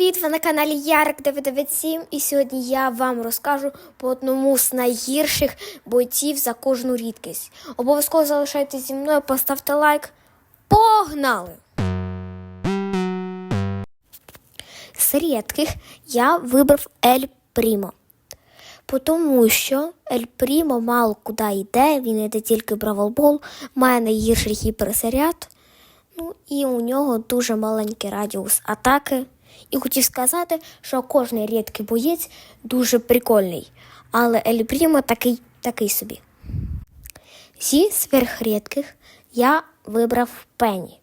привіт! Ви на каналі Ярик 997 і сьогодні я вам розкажу по одному з найгірших бойців за кожну рідкість. Обов'язково залишайтесь зі мною, поставте лайк. Погнали! З рідких я вибрав Ель Прімо. Тому що Ель Прімо мало куди йде, він йде тільки в бравлбол, має найгірший гіперзаряд. Ну і у нього дуже маленький радіус атаки. І хотів сказати, що кожний рідкий боєць дуже прикольний, але Ель Прімо такий, такий собі. Зі сверхрідких я вибрав Пенні,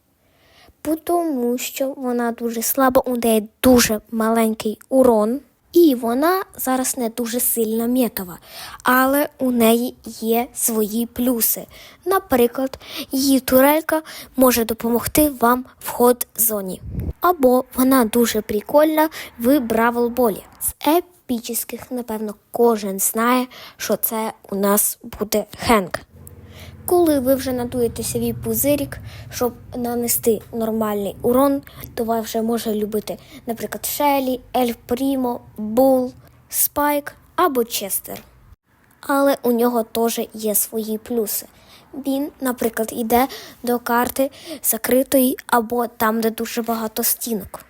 тому що вона дуже слаба, у неї дуже маленький урон. І вона зараз не дуже сильно метова, але у неї є свої плюси. Наприклад, її турелька може допомогти вам в ход зоні. Або вона дуже прикольна в бравлболі. З епічних, напевно, кожен знає, що це у нас буде Хенк. Коли ви вже надуєте свій пузирік, щоб нанести нормальний урон, то ви вже може любити, наприклад, Шелі, Ель Прімо, Бул, Спайк або Честер. Але у нього теж є свої плюси. Він, наприклад, йде до карти закритої або там, де дуже багато стінок.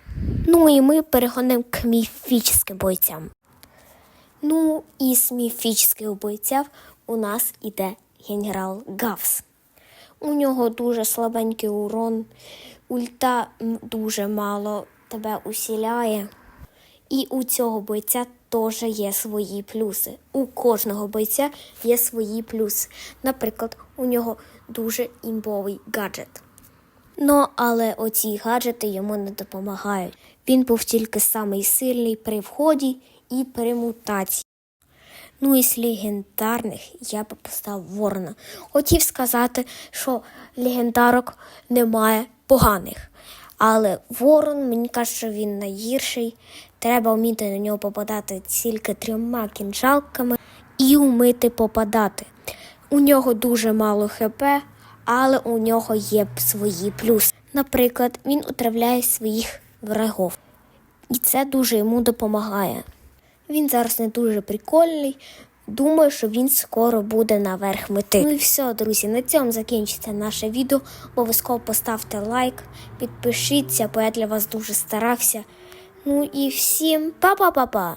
Ну і ми переходимо к міфічним бойцям. Ну, і з міфічних бойців у нас іде генерал Гавс. У нього дуже слабенький урон, ульта дуже мало тебе усіляє. І у цього бойця теж є свої плюси. У кожного бойця є свої плюси. Наприклад, у нього дуже імбовий гаджет. Ну, але оці гаджети йому не допомагають. Він був тільки самий сильний при вході і при мутації. Ну і з легендарних я би поставив Ворона. Хотів сказати, що легендарок немає поганих. Але Ворон, мені каже, що він найгірший. Треба вміти на нього попадати тільки трьома кінжалками і вміти попадати. У нього дуже мало ХП, але у нього є свої плюси. Наприклад, він отравляє своїх врагов. І це дуже йому допомагає. Він зараз не дуже прикольний. Думаю, що він скоро буде наверх мети. Ну і все, друзі, на цьому закінчиться наше відео. Обов'язково поставте лайк, підпишіться, бо я для вас дуже старався. Ну і всім па-па-па-па!